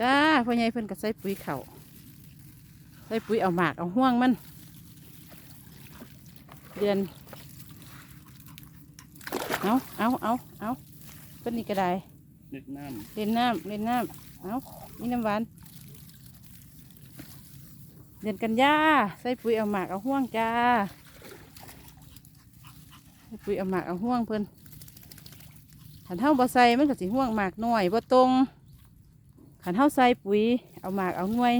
จ้าพ่อใหญ่เพิ่นก็ใส่ปุ๋ยเข่าใส่ปุ๋ยเอาหมากเอาห่วงมัน เดือน เอาเอาเอาเอาเพิ่นนี่ก็ได้เล็ดน้เล่นน้ำเล่นน้ำเอานี่น้ำหวานเดือนกันยาใส่ปุ๋ยเอาหมากเอาห่วงจ้าใส่ปุ๋ยเอาหมากเอาห่วงเพิ่นขันเท้าบ่ใส่มันก็สิห่วงหมากน้อยบ่ตรง ขันเท้าใส่ปุ๋ย เอาหมากเอาหน่วย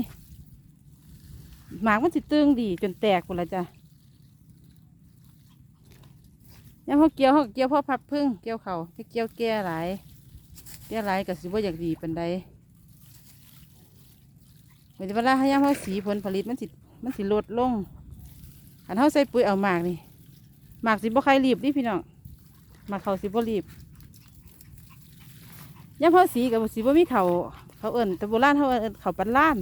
หมากมันสิตึงดี จนแตกหมดละจ้ะยังเขาเกี่ยวเขาเกี่ยวพ่อพับพึ่งเกี่ยวเขาจะเกี่ยวแก่หลายแก่หลายก็สิบ่อยากดีเปานใดเวลาให้ยามเขาสีผลผลิตมันสิมันสิลดลงขันเท้าใส่ปุ๋ยเอาหมากนี่หมากสิบ่ใครรีบดิพี่น้องหมากเขาสิบ่รีบย่ามเขาสีกับสิบ่มีเขา เขาเอิ้นแต่โบราณเขาเอิ้นเขาปันล้าน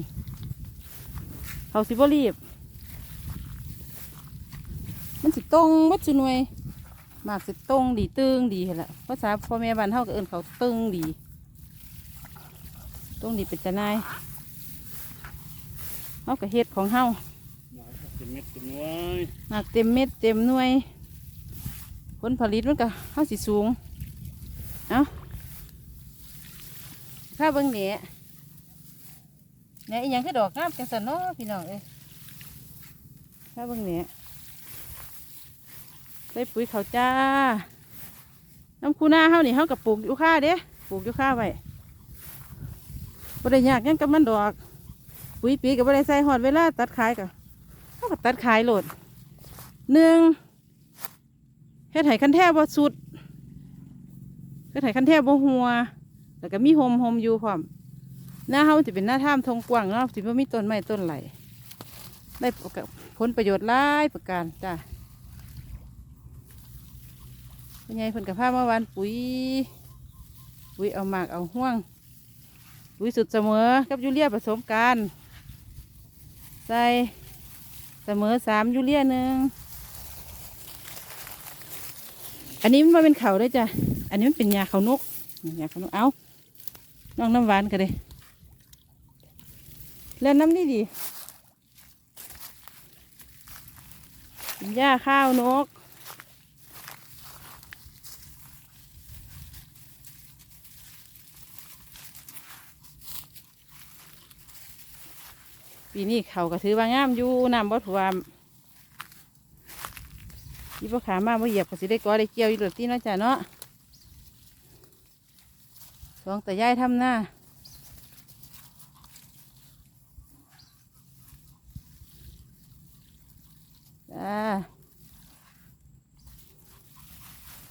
เขาสิบ่รีบ มันสิตรงวัดจุหน่วยหมากสิตรงดีตึงดีหั่นละภาษาพ่อแม่บ้านเฮาก็เอิ้นเขาตึงดีตรงดีเป็นจะนายเฮาก็เฮ็ดของเฮาำหมากก็เป็นเม็ดเป็นหน้วยหนักเต็มเม็ดเต็มหน่วย ผลผลิตมันก็เข้าสิสูง เอา ข้าเบิ้งเหนี่ยเนี่ยอีหยังคือดอกงามจังสันเนาะพี่น้องเอ้ยข้าเบิ้งเหนี่ยใส่ปุ๋ยเขาจ้า น้ำคูนาเฮานี่เฮากับปลูกยูคาเด้ปลูกยูคาไว้บ่ได้ยากยังกับมันดอก ปุ๋ยปีกับบ่ได้ใส่หอดเวลาตัดขายกับเขาก็ตัดขายโหลดหนึ่งเฮ็ดไห้คันแทบบ่สุดเฮ็ดไห้คันแทบบ่หัว แล้วก็มีโฮมโฮมอยู่พร้อมหน้าเฮาสิเป็นหน้าถ้ำทงกว้างเนาะสิบ่มีต้นไม้ต้นไหลได้ผลประโยชน์หลายประการจ้าเป็นไงเพิ่นกับผ้ามาหวานปุ๋ยปุ๋ยเอาหมากเอาห่วงปุ๋ยสุดเสมอกับยูเรียผสมกันใส่เสมอสามยูเรียหนึ่งอันนี้มันบ่เป็นเขาด้วยจ้ะอันนี้มันเป็นยาเขานกยาเขานกเอา น้องน้ำหวานกันเลยแล้วน้ำนี่ดีหญ้าข้าวนก ปีนี้เขาก็ถือว่างามอยู่น้ำบ่ท่วมยี่พ่ขามาบ่เหยียบก็สิได้ก้อได้เกี่ยวอยู่หลดที่เนาจ้ะเนาะ องแต่ย่ายทำหน้าจ้า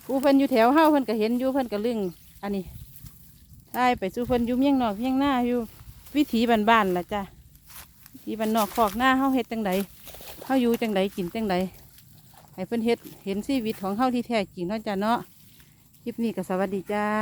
ผู้เพิ่นอยู่แถวเฮ้าเพิ่นก็เห็นอยู่เพิ่นก็ลึงอันนี้ใช่ไปสู่เพิ่นอยู่เมียงนอกเมียงหน้าอยู่วิถีบ้านๆล่ะจ้ะที่บ้านนอกคอกหน้าเฮ้าเฮ็ดจังใดเฮาอยู่จังใดกินจังใดให้เพิ่นเฮ็ดเห็นชีวิตของเฮ้าที่แท้จริงเนาะจ้ะเนาะคลิปนี้ก็สวัสดีจ้า